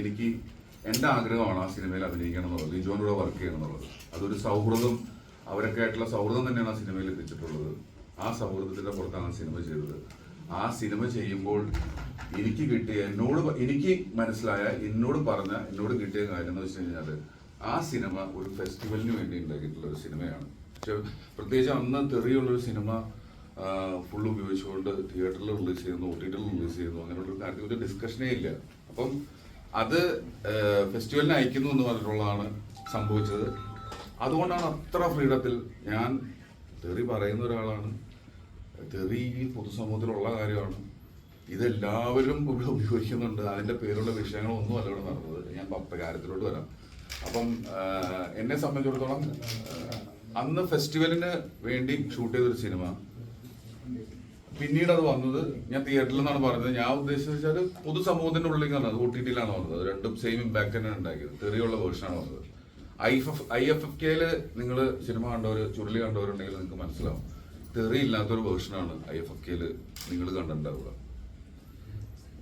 എനിക്ക് എന്റെ ആഗ്രഹമാണ് ആ സിനിമയിൽ അഭിനയിക്കണം എന്നുള്ളത്. ലിജോനോട് വർക്ക് ചെയ്യണം എന്നുള്ളത്. അതൊരു സൗഹൃദം അവരൊക്കെ ആയിട്ടുള്ള സൗഹൃദം തന്നെയാണ് ആ സിനിമയിൽ എത്തിച്ചിട്ടുള്ളത്. ആ സൗഹൃദത്തിന്റെ പുറത്താണ് സിനിമ ചെയ്തത്. ആ സിനിമ ചെയ്യുമ്പോൾ എനിക്ക് കിട്ടിയ എന്നോട് എനിക്ക് മനസ്സിലായ എന്നോട് പറഞ്ഞ എന്നോട് കിട്ടിയ കാര്യം എന്ന് വെച്ച് കഴിഞ്ഞാൽ ആ സിനിമ ഒരു ഫെസ്റ്റിവലിന് വേണ്ടി ഉണ്ടാക്കിയിട്ടുള്ള ഒരു സിനിമയാണ്. പക്ഷെ പ്രത്യേകിച്ച് അന്ന് തെറിയുള്ളൊരു സിനിമ ഫുൾ ഉപയോഗിച്ചുകൊണ്ട് തിയേറ്ററിൽ റിലീസ് ചെയ്യുന്നു ഒ ടി റിലീസ് ചെയ്യുന്നു അങ്ങനെയുള്ള കാര്യത്തിൽ ഒരു ഡിസ്കഷനേ ഇല്ല. അപ്പം അത് ഫെസ്റ്റിവലിന് അയക്കുന്നു എന്ന് പറഞ്ഞിട്ടുള്ളതാണ് സംഭവിച്ചത്. അതുകൊണ്ടാണ് അത്ര ഫ്രീഡത്തിൽ ഞാൻ തെറി പറയുന്ന ഒരാളാണ്. തെറി ഈ പൊതുസമൂഹത്തിലുള്ള കാര്യമാണ്. ഇതെല്ലാവരും ഇവിടെ ഉപയോഗിക്കുന്നുണ്ട്. അതിന്റെ പേരുള്ള വിഷയങ്ങളൊന്നും അല്ല ഇവിടെ നടന്നത്. ഞാൻ കാര്യത്തിലോട്ട് വരാം. അപ്പം എന്നെ സംബന്ധിച്ചിടത്തോളം അന്ന് ഫെസ്റ്റിവലിന് വേണ്ടി ഷൂട്ട് ചെയ്തൊരു സിനിമ. പിന്നീട് അത് വന്നത് ഞാൻ തിയേറ്ററിൽ നിന്നാണ് പറഞ്ഞത്. ഞാൻ ഉദ്ദേശിച്ചത് വെച്ചാൽ പൊതുസമൂഹത്തിന്റെ ഉള്ളിലേക്കാണ്. അത് ഒ ടി ടിയിലാണ് വന്നത് രണ്ടും സെയിം ഇമ്പാക്ട് തന്നെ ഉണ്ടാക്കിയത്. തെറിയുള്ള വേർഷനാണ് വന്നത്. I F I F F കെയിൽ നിങ്ങൾ സിനിമ കണ്ടവർ ചുരുളി കണ്ടവരുണ്ടെങ്കിൽ നിങ്ങൾക്ക് മനസ്സിലാവും. തെറി ഇല്ലാത്തൊരു വേർഷനാണ് ഐ എഫ് എഫ് കെയിൽ നിങ്ങൾ കണ്ടിട്ടുണ്ടാവുക.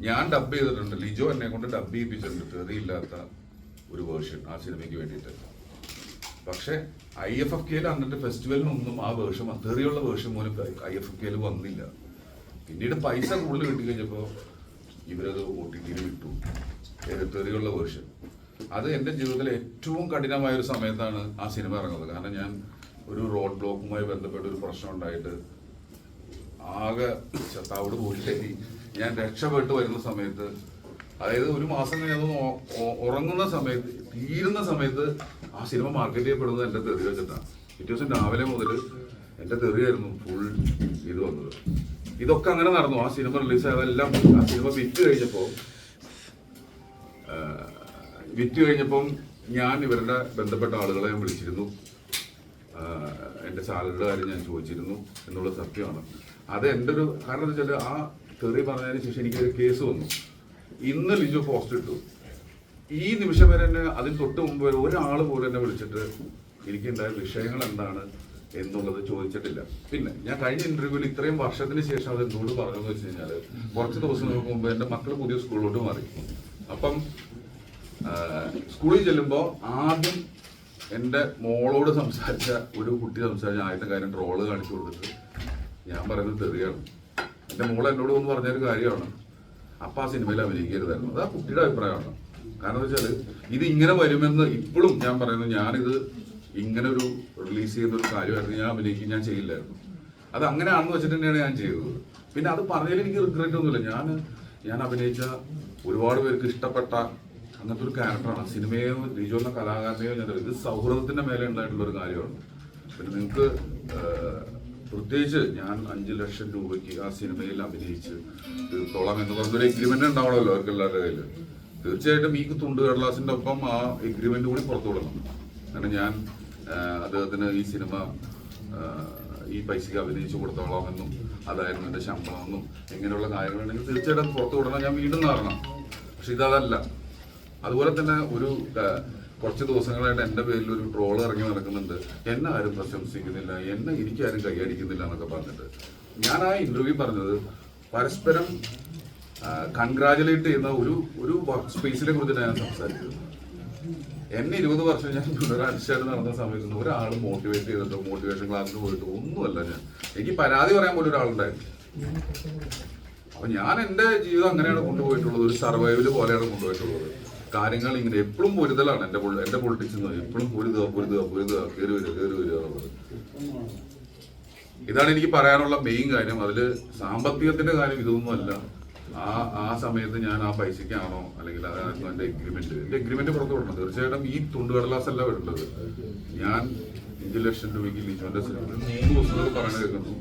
ഞാൻ ഡബ് ചെയ്തിട്ടുണ്ട്. ലിജോ എന്നെ കൊണ്ട് ഡബ് ചെയ്യിപ്പിച്ചിട്ടുണ്ട്. തെറി ഇല്ലാത്ത ഒരു വേർഷൻ ആ സിനിമയ്ക്ക് വേണ്ടിയിട്ട്. പക്ഷേ ഐ എഫ് എഫ് കെയിൽ അന്നിട്ട് ഫെസ്റ്റിവലിനൊന്നും ആ വേർഷൻ തെറിയുള്ള വേർഷൻ പോലും ഐ എഫ് എഫ് കെയിൽ വന്നില്ല. പിന്നീട് പൈസ കൂടുതൽ കിട്ടി കഴിഞ്ഞപ്പോൾ ഇവരത് ഒ ടി ടിയിൽ വിട്ടു. എഴുത്തുകളുടെ വേർഷൻ അത് എന്റെ ജീവിതത്തിലെ ഏറ്റവും കഠിനമായ ഒരു സമയത്താണ് ആ സിനിമ ഇറങ്ങുന്നത്. കാരണം ഞാൻ ഒരു റോഡ് ബ്ലോക്കുമായി ബന്ധപ്പെട്ട ഒരു പ്രശ്നം ഉണ്ടായിട്ട് ആകെ ചത്താവോട് പോയി ഞാൻ രക്ഷപ്പെട്ട് വരുന്ന സമയത്ത് അതായത് ഒരു മാസം കഴിഞ്ഞ് അത് ഒ- ഒ- ഉറങ്ങുന്ന സമയത്ത് തീരുന്ന സമയത്ത് ആ സിനിമ മാർക്കറ്റ് ചെയ്യപ്പെടുന്നത് എന്റെ തെറി വെച്ചിട്ടാണ് പിറ്റേ ദിവസം രാവിലെ മുതൽ എന്റെ തെറിയായിരുന്നു ഫുൾ ഇത് വന്നത്. ഇതൊക്കെ അങ്ങനെ നടന്നു. ആ സിനിമ റിലീസ് ആയതെല്ലാം ആ സിനിമ വിറ്റ് കഴിഞ്ഞപ്പോൾ വിറ്റ് കഴിഞ്ഞപ്പം ഞാൻ ഇവരുടെ ബന്ധപ്പെട്ട ആളുകളെ ഞാൻ വിളിച്ചിരുന്നു. എന്റെ സാലറിയുടെ കാര്യം ഞാൻ ചോദിച്ചിരുന്നു എന്നുള്ള സത്യമാണ്. അത് എന്റെ ഒരു കാരണം എന്താ വെച്ചാൽ ആ തെറി പറഞ്ഞതിന് ശേഷം എനിക്കൊരു കേസ് വന്നു. ഇന്ന് ലിജോ പോസ്റ്റ് ഇട്ടു. ഈ നിമിഷം വരെ എന്നെ അതിന് തൊട്ട് മുമ്പ് വരെ ഒരാൾ പോലും എന്നെ വിളിച്ചിട്ട് എനിക്കുണ്ടായ വിഷയങ്ങൾ എന്താണ്? എന്നുള്ളത് ചോദിച്ചിട്ടില്ല. പിന്നെ ഞാൻ കഴിഞ്ഞ ഇന്റർവ്യൂവിൽ ഇത്രയും വർഷത്തിന് ശേഷം അത് എന്നോട് പറഞ്ഞു വെച്ച് കഴിഞ്ഞാൽ കുറച്ച് ദിവസങ്ങൾക്ക് മുമ്പ് എന്റെ മക്കൾ പുതിയ സ്കൂളിലോട്ട് മാറി. അപ്പം സ്കൂളിൽ ചെല്ലുമ്പോൾ ആദ്യം എന്റെ മോളോട് സംസാരിച്ച ഒരു കുട്ടി സംസാരിച്ച ആദ്യത്തെ കാര്യം ട്രോൾ കാണിച്ചു കൊടുത്തിട്ട് ഞാൻ പറയുന്നത് തെറിയാണ്. എന്റെ മോൾ എന്നോട് ഒന്ന് പറഞ്ഞൊരു കാര്യമാണ്. അപ്പം ആ സിനിമയിൽ അഭിനയിക്കരുതായിരുന്നു. അത് ആ കുട്ടിയുടെ അഭിപ്രായമാണ്. കാരണം വെച്ചാൽ ഇത് ഇങ്ങനെ വരുമെന്ന് ഇപ്പോഴും ഞാൻ പറയുന്നു. ഞാനിത് ഇങ്ങനെ ഒരു റിലീസ് ചെയ്യുന്ന ഒരു കാര്യമായിരുന്നു ഞാൻ അഭിനയിക്കും ഞാൻ ചെയ്യില്ലായിരുന്നു. അത് അങ്ങനെ അങ്ങനെയാണെന്ന് വെച്ചിട്ട് തന്നെയാണ് ഞാൻ ചെയ്തത്. പിന്നെ അത് പറഞ്ഞതിൽ എനിക്ക് റിഗ്രറ്റ് ഒന്നുമില്ല. ഞാൻ ഞാൻ അഭിനയിച്ച ഒരുപാട് പേർക്ക് ഇഷ്ടപ്പെട്ട അങ്ങനത്തെ ഒരു ക്യാരക്ടറാണ് സിനിമയോ ലിജോ എന്ന കലാകാരനെയോ ഞാൻ ഇത് സൗഹൃദത്തിന്റെ മേലെ ഉണ്ടായിട്ടുള്ള ഒരു കാര്യമാണ്. പിന്നെ നിങ്ങൾക്ക് പ്രത്യേകിച്ച് ഞാൻ അഞ്ച് ലക്ഷം രൂപയ്ക്ക് ആ സിനിമയിൽ അഭിനയിച്ച് തീർത്തോളാം എന്ന് പറഞ്ഞൊരു എഗ്രിമെന്റ് ഉണ്ടാവണമല്ലോ അവർക്ക് എല്ലാവരുടെ കയ്യിൽ തീർച്ചയായിട്ടും ഈ തുണ്ട് കടലാസിന്റെ ഒപ്പം ആ എഗ്രിമെന്റ് കൂടി പുറത്തു വിടണം കാരണം ഞാൻ അദ്ദേഹത്തിന് ഈ സിനിമ ഈ പൈസക്ക് അഭിനയിച്ചു കൊടുത്തോളാമെന്നും അതായിരുന്നു എന്റെ ശമ്പളമെന്നും ഇങ്ങനെയുള്ള കാര്യങ്ങളുണ്ടെങ്കിൽ തീർച്ചയായിട്ടും പുറത്തു വിടണം ഞാൻ വീണ്ടും നാറണം പക്ഷെ ഇതല്ല. അതുപോലെ തന്നെ ഒരു കുറച്ച് ദിവസങ്ങളായിട്ട് എന്റെ പേരിൽ ഒരു ട്രോൾ ഇറങ്ങി നടക്കുന്നുണ്ട്. എന്നെ ആരും പ്രശംസിക്കുന്നില്ല എന്നെ എനിക്കാരും കൈയടിക്കുന്നില്ല എന്നൊക്കെ പറഞ്ഞിട്ട്. ഞാൻ ആ ഇന്റർവ്യൂ പറഞ്ഞത് പരസ്പരം കൺഗ്രാജുലേറ്റ് ചെയ്യുന്ന ഒരു ഒരു വർക്ക് സ്പേസിനെ കുറിച്ച് ഞാൻ സംസാരിച്ചത്. എന്നെ ഇരുപത് വർഷം ഞാൻ പുനരാഴ്ചയായിട്ട് നടന്ന സമയത്ത് ഒരാൾ മോട്ടിവേറ്റ് ചെയ്തിട്ടോ മോട്ടിവേഷൻ ക്ലാസ്സിന് പോയിട്ടോ ഒന്നുമല്ല ഞാൻ. എനിക്ക് പരാതി പറയാൻ പോലും ഒരാളുണ്ടായിരുന്നു അപ്പൊ ഞാൻ എന്റെ ജീവിതം അങ്ങനെയാണ് കൊണ്ടുപോയിട്ടുള്ളത്. ഒരു സർവൈവൽ പോലെയാണ് കൊണ്ടുപോയിട്ടുള്ളത്. കാര്യങ്ങൾ ഇങ്ങനെ എപ്പോഴും പൊരുതലാണ് എന്റെ എന്റെ പൊളിറ്റിക്സ് എപ്പോഴും പൊരുതുക പൊരുതുക പൊരുതുക കയറി വരിക കയറി വരിക എന്നുള്ളത്. ഇതാണ് എനിക്ക് പറയാനുള്ള മെയിൻ കാര്യം. അതിൽ സാമ്പത്തികത്തിന്റെ കാര്യം ഇതൊന്നും അല്ല ആ ആ സമയത്ത് ഞാൻ ആ പൈസക്കാണോ അല്ലെങ്കിൽ അതായിരുന്നു എന്റെ എഗ്രിമെന്റ് എന്റെ എഗ്രിമെന്റ് പുറത്തു വിടണം. തീർച്ചയായിട്ടും ഈ തുണ്ടുകടലാസ് അല്ല വരേണ്ടത്. ഞാൻ അഞ്ച് ലക്ഷം രൂപയ്ക്ക് ലിജോന്റെ മൂന്ന് ദിവസങ്ങൾ പറയണ കേൾക്കുന്നു.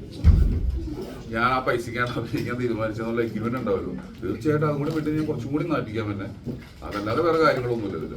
ഞാൻ ആ പൈസക്കാണ് അഭിനയിക്കാൻ തീരുമാനിച്ചെന്നുള്ള എഗ്രിമെന്റ് ഉണ്ടാവുമല്ലോ തീർച്ചയായിട്ടും അതും കൂടി വിട്ട് ഞാൻ കുറച്ചും കൂടി നാട്ടിക്കാൻ തന്നെ അതല്ലാതെ വേറെ കാര്യങ്ങളൊന്നുമില്ല ഇതിൽ